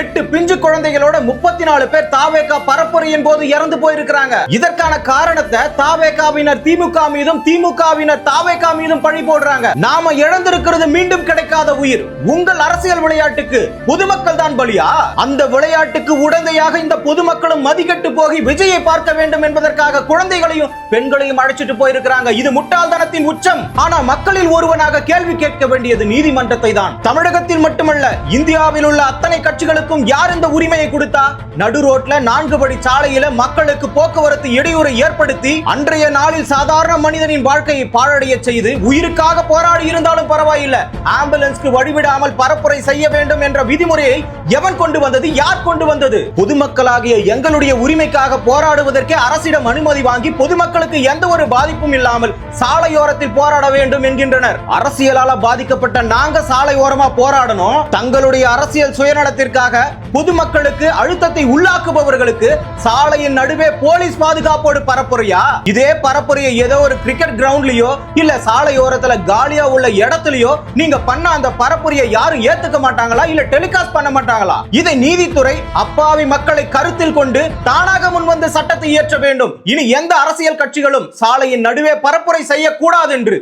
எட்டு பிஞ்சு குழந்தைகளோட முப்பத்தி நாலு பேர் தாவேகா பரப்புரையின் போது இறந்து போயிருக்கிறாங்க. இதற்கான காரணத்தை தாவேகாவினர் திமுக மீதும் திமுகவினர் தாவேகா மீதும் பழி போடுறாங்க. நாம இழந்திருக்கிறது மீண்டும் கிடைக்காத உயிர். உங்கள் அரசியல் விளையாட்டுக்கு பொதுமக்கள் தான் பலியா? அந்த விளையாட்டுக்கு உடந்தையாக இந்த பொதுமக்களும் மதிக்கட்டு போகி விஜயை பார்க்க வேண்டும் என்பதற்காக குழந்தைகளையும் பெண்களையும் அழைச்சிட்டு போயிருக்கிறாங்க. இது முட்டாள்தனத்தின் உச்சம். ஆனா மக்களில் ஒருவனாக கேள்வி கேட்க வேண்டியது நீதிமன்றத்தை தான் தமிழகத்தில் மட்டுமல்ல இந்தியாவில் உள்ள அத்தனை கட்சிகளுக்கும் யார் இந்த உரிமையை கொடுத்தா? நடு ரோட்ல நான்கு படி சாலையில மக்களுக்கு போக்குவரத்து இடையூறை ஏற்படுத்தி அன்றைய நாளில் சாதாரண மனிதனின் வாழ்க்கையை பாழடைய செய்து உயிருக்காக போராடி இருந்தாலும் பரவாயில்லை. ஆம்புலன்ஸ்க்கு வழிவிடாமல் பரப்புரை செய்ய வேண்டும் என்ற விதிமுறையை எவன் கொண்டு வந்தது யார் கொண்டு வந்தது? பொதுமக்களாகிய எங்களுடைய உரிமைக்காக போராடுவதற்கே அரசிடம் அனுமதி வாங்கி பொதுமக்களுக்கு எந்த ஒரு பாதிப்பும் இல்லாமல் சாலையோரத்தில் போராட வேண்டும் என்கின்றனர். அரசியலால பாதிக்கப்பட்ட நாங்க சாலையோரமா போராடணும். தங்களுடைய அரசியல் சுயநலத்திற்காக பொதுமக்களுக்கு அழுத்தத்தை உள்ளாக்குபவர்களுக்கு சாலையின் நடுவே போலீஸ் பாதுகாப்போடு பரப்புரையா இதே பரப்புரையை ஏதோ ஒரு கிரிக்கெட் கிரவுண்ட்லயோ இல்ல சாலையோரத்துல காலியா உள்ள இடத்துலயோ நீங்க பண்ண அந்த பரப்புரையை யாரும் ஏத்துக்க மாட்டாங்களா? இல்ல டெலிகாஸ்ட் பண்ண மாட்டாங்க மாட்டாங்களா இதை நீதித்துறை அப்பாவி மக்களை கருத்தில் கொண்டு தானாக முன்வந்து சட்டத்தை இயற்ற வேண்டும். இனி எந்த அரசியல் கட்சிகளும் சாலையின் நடுவே பரப்புரை செய்யக்கூடாது என்று